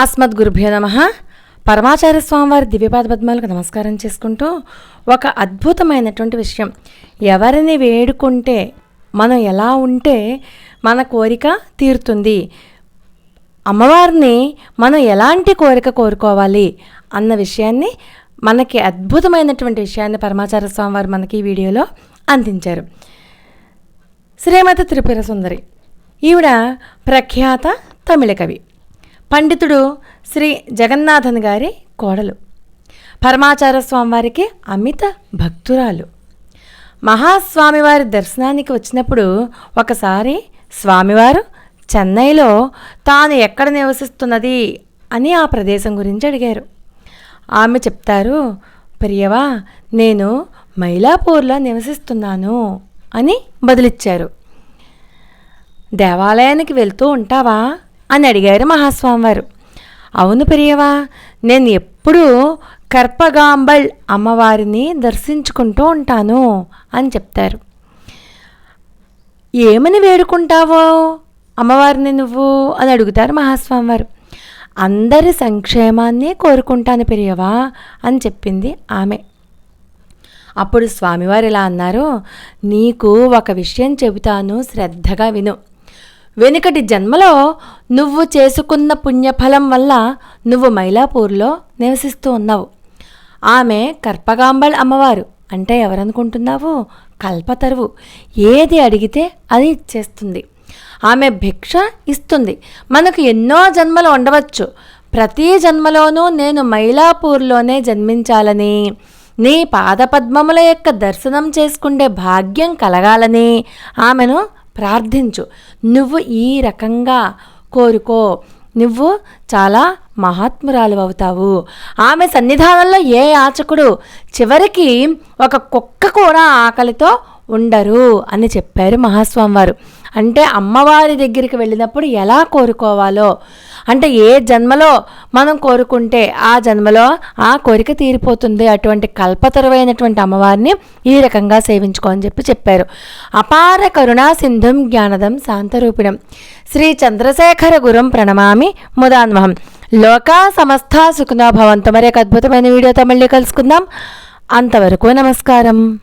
అస్మద్ గురుభ్యో నమ. పరమాచార్య స్వామివారి దివ్యపాద పద్మాలకు నమస్కారం చేసుకుంటూ ఒక అద్భుతమైనటువంటి విషయం. ఎవరిని వేడుకుంటే మనం ఎలా ఉంటే మన కోరిక తీరుతుంది. అమ్మవారిని మనం ఎలాంటి కోరిక కోరుకోవాలి అన్న విషయాన్ని మనకి అద్భుతమైనటువంటి విషయాన్ని పరమాచార్య స్వామివారు మనకి ఈ వీడియోలో అందించారు. శ్రీమతి త్రిపుర సుందరి ఈవిడ ప్రఖ్యాత తమిళ కవి. పండితుడు శ్రీ జగన్నాథన్ గారి కోడలు. పరమాచార స్వామివారికి అమిత భక్తురాలు. మహాస్వామివారి దర్శనానికి వచ్చినప్పుడు ఒకసారి స్వామివారు చెన్నైలో తాను ఎక్కడ నివసిస్తున్నది అని ఆ ప్రదేశం గురించి అడిగారు. ఆమె చెప్తారు ప్రియవా నేను మైలాపూర్లో నివసిస్తున్నాను అని బదులిచ్చారు. దేవాలయానికి వెళ్తూ ఉంటావా? అని అడిగారు మహాస్వామివారు. అవును ప్రియవా నేను ఎప్పుడూ కర్పగాంబల్ అమ్మవారిని దర్శించుకుంటూ ఉంటాను అని చెప్తారు. ఏమని వేడుకుంటావో అమ్మవారిని నువ్వు అని అడుగుతారు మహాస్వామివారు. అందరి సంక్షేమాన్ని కోరుకుంటాను పెరియవా అని చెప్పింది ఆమె. అప్పుడు స్వామివారు ఇలా అన్నారు నీకు ఒక విషయం చెబుతాను శ్రద్ధగా విను. వెనుకటి జన్మలో నువ్వు చేసుకున్న పుణ్యఫలం వల్ల నువ్వు మైలాపూర్లో నివసిస్తూ ఉన్నావు. ఆమె కర్పగాంబళ్ అమ్మవారు. అంటే ఎవరనుకుంటున్నావు? కల్పతరువు. ఏది అడిగితే అది ఇచ్చేస్తుంది ఆమె భిక్ష ఇస్తుంది. మనకు ఎన్నో జన్మలు ఉండవచ్చు. ప్రతి జన్మలోనూ నేను మైలాపూర్లోనే జన్మించాలని నీ పాదపద్మముల యొక్క దర్శనం చేసుకుండే భాగ్యం కలగాలని ఆమెను ప్రార్థించు. నువ్వు ఈ రకంగా కోరుకో. నువ్వు చాలా మహాత్మురాలు అవుతావు. ఆమె సన్నిధానంలో ఏ యాచకుడు చివరికి ఒక కుక్క కూడా ఆకలితో ఉండరు అని చెప్పారు మహాస్వామి వారు అంటే అమ్మవారి దగ్గరికి వెళ్ళినప్పుడు ఎలా కోరుకోవాలో? అంటే ఏ జన్మలో మనం కోరుకుంటే ఆ జన్మలో ఆ కోరిక తీరిపోతుంది. అటువంటి కల్పతరువైనటువంటి అమ్మవారిని ఈ రకంగా సేవించుకో అని చెప్పి చెప్పారు. అపార కరుణా సింధుం జ్ఞానదం శాంతరూపిణం. శ్రీ చంద్రశేఖర గురం ప్రణమామి ముదాన్వహం. లోకా సమస్త సుఖనా భవంతు. మరి ఒక అద్భుతమైన వీడియోతో మళ్ళీ కలుసుకుందాం. అంతవరకు నమస్కారం.